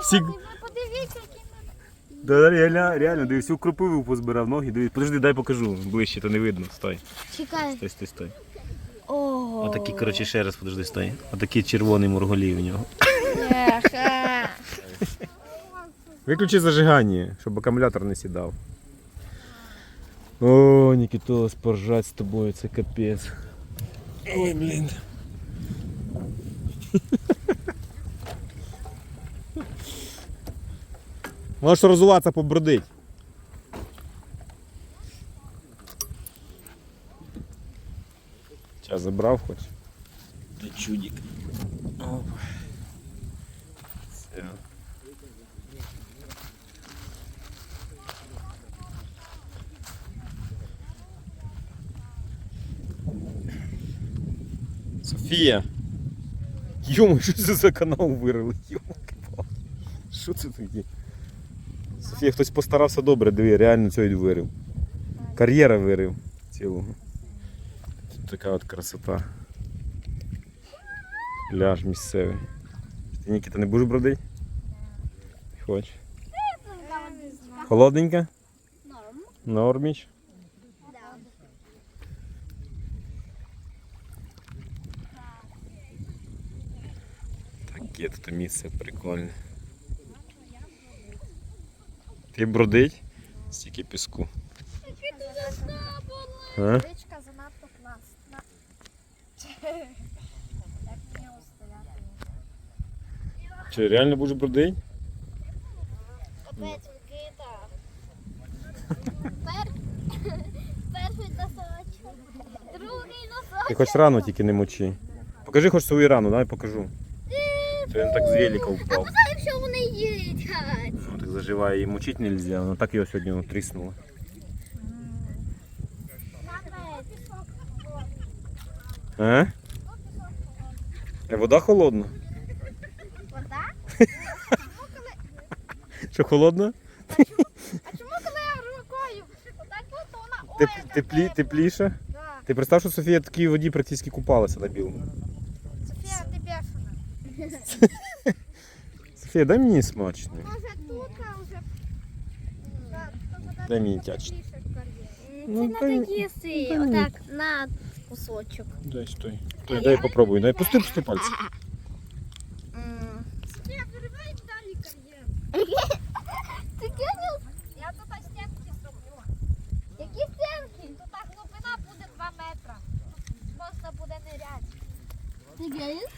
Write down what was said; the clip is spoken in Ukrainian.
Всі... Подивіться, які ми... Да, реально, реально, дивись, всю кропиву позбирав ноги. Дивись, подожди, дай покажу. Ближче, то не видно. Стой. Чекай. Стой, стой, стой. Ого. Отакі, коротше, ще раз подожди, стой. Отакий червоний мурголів у нього. Виключи зажигання, щоб акумулятор не сідав. О, Нікітос, поржать з тобою, це капець. Ой, блін. Можеш розуватися, побродить. Час забрав хоч. Та чудик. Оп. Все. Софія! Йома, що це за канал вирили? Йома, що це таке? Софія, хтось постарався добре, диви, реально цього вирив. Кар'єра вирив цілого. Тут така от красота. Ляж місцевий. Ти Нікіта не будеш бродити? Хоч. Холодненька? Норм. Норміч. Таке тут місце прикольне. Ти бродить? Стільки піску. А? Річка занадто класна. Чи реально будеш бродить? Опять Микита. Пер... Перший носочок. Другий носочок. Ти хоч рану тільки не мочи. Покажи хоч свою рану, дай покажу. Це він так з велика впав. А якщо вони їдять? Заживає, її мочити не можна, так його сьогодні воно. А? Вода холодна. Вода? Що холодна? А чому коли я рукою? Отак от вона Теп, ой, теплі, тепліше? Да. Ти представ, що Софія в такій воді практично купалася на білому. Софія, ти бешена. Софія, дай мені смачно. Може Дай мені тяч. Ну, Це Ну, треба та ні. отак на кусочок. Дай стой. Стой, дай попробуй. Дай пусти, пусти пальці. М. Я Я тут стінки зроблю. Які стінки? Тут глибина буде 2 метри. Тут просто буде ниряти. Ти кинув?